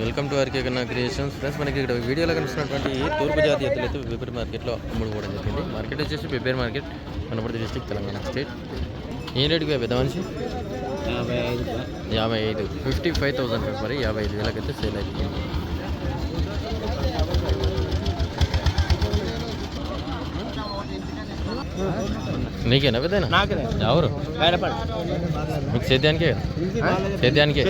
Welcome to RK Kanna creations. Friends మనకి ఇక్కడ వీడియోలో కనిపిస్తున్నటువంటి తూర్పు జాతి ఎత్తులు అయితే పెబ్బేరు మార్కెట్లో అమ్ముడుకోవడం జరిగింది. మార్కెట్ వచ్చేసి Pebbair market Kanaparthi district Telangana state. ఏం రేటుగా పెద్ద మనిషి? యాభై ఐదు. యాభై ఐదు ఫిఫ్టీ ఫైవ్ థౌసండ్ మరి యాభై ఐదు వేలకైతే సేల్ అవుతుంది. నీకేనా పెద్దనా నాకే ఎవరు? మీకు సేద్యానికే? సేద్యానికే.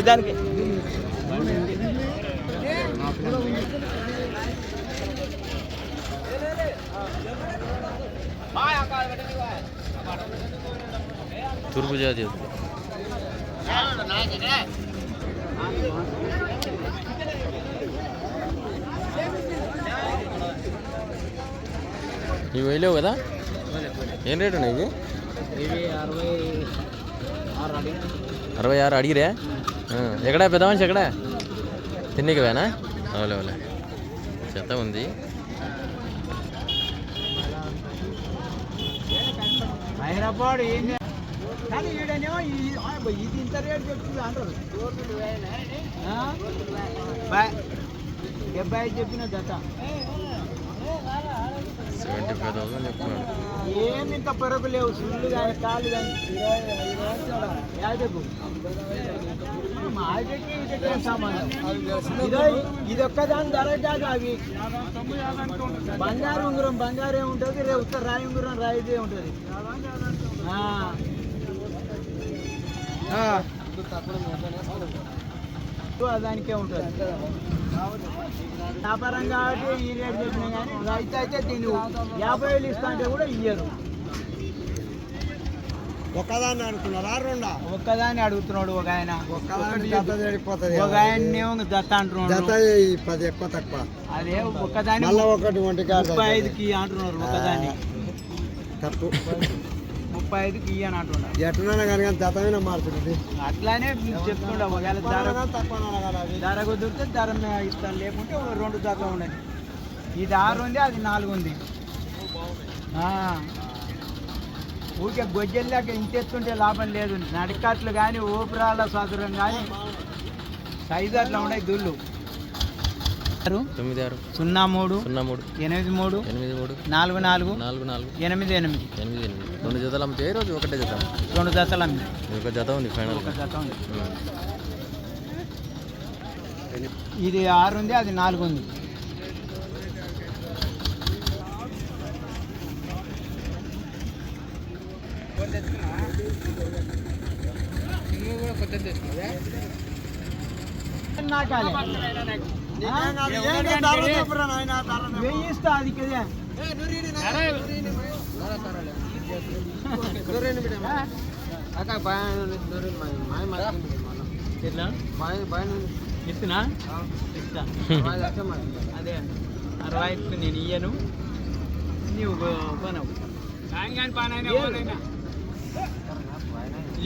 తూర్పు జాతి ఇవి వేయలేవు కదా? ఏం రేటు ఉన్నాయి ఇవి? అరవై ఆరు అడిగిరే? ఎక్కడ ఎక్కడా? పెద్ద మనిషి ఎక్కడా? తిన్నీకి వేనా అవులే అవులే చెత్త ఉంది. హైదరాబాద్ ఏం కానీ ఈడనేమో ఇది ఇంత రేటు చెప్తుంది అంటారు. డెబ్బై ఐదు చెప్పిన జత. సెవెంటీ ఫైవ్ థౌసండ్ చెప్తున్నాడు ఏమి ఇంత పొరకు లేవు? సుళ్ళు కానీ కాళ్ళు కానీ యాదకు. మాదికి ఇదకే సంబంధం ఇది ఒక్కదాని ధర కాదు అవి. బంగారు ఉంగరం బంగారు ఏముంటుంది? రేపు ఉత్తర రాయి ఉంగరం రాయిదే ఉంటుంది. ఆ. దానికే ఉంటుంది. వ్యాపారం కాబట్టి ఈ రేట్ చెప్పినా కానీ రైతు అయితే దీన్ని యాభై వేలు ఇస్తా అంటే కూడా ఇయ్యరు. ఒక్కదాన్ని అనుకున్నారా రెండా? ఒక్కదాన్ని అడుగుతున్నాడు ఒక ఆయన. ఒక ఆయన దత్త అంటున్నాడు. పది ఎక్కువ తక్కువ. అదే ఒక్కదాన్ని మళ్ళా ఒకటి ఒంటి ఐదుకి అంటున్నారు ఒకదాన్ని తప్పు. ముప్పై ఐదుకి ఇయ్యి అని అంటున్నారు ఎట్లన్నా కానీ కానీ జత మీద మారుతుంది అట్లానే చెప్తుండే ఒకవేళ ధర ధర కుదిరితే ధర ఇస్తాను. లేకుంటే రెండు జత ఉండదు. ఇది ఆరు ఉంది అది నాలుగు ఉంది. ఊరికే గొజ్జెల్లాక ఇంతెత్తుంటే లాభం లేదు. నడికట్లు కానీ ఊపిరాల స్వాతంత్రం కానీ సైజు అట్లా ఉన్నాయి దుళ్ళు. తొమ్మిది ఆరు సున్నా మూడు సున్నా మూడు ఎనిమిది మూడు ఎనిమిది మూడు నాలుగు నాలుగు నాలుగు నాలుగు ఎనిమిది ఎనిమిది. ఎనిమిది ఎనిమిది. రెండు జతలు అమ్మితే రోజు ఒకటే జత? రెండు జతలు అమ్మి. ఒక జత ఉంది ఫైనల్. ఒక జత ఉంది. ఇది ఆరు ఉంది అది నాలుగు ఉంది. నాకాలే. ఇస్తా అది కదా ఎట్లా? ఇస్తున్నా? ఇస్తా. అదే అరవై నేను ఇయ్యను. నీవు కొనవు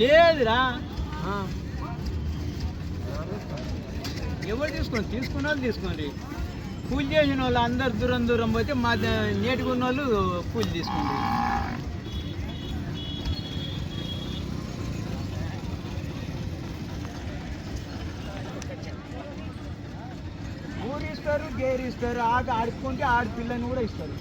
లేదురా. ఎవరు తీసుకోండి తీసుకున్న వాళ్ళు తీసుకోండి. పూజ చేసిన వాళ్ళు అందరు దూరం దూరం పోతే మా నేటికి ఉన్న వాళ్ళు పూజ తీసుకోండి. ఊరు ఇస్తారు గేర్ ఇస్తారు ఆట ఆడుకుంటే ఆడపిల్లని కూడా ఇస్తారు.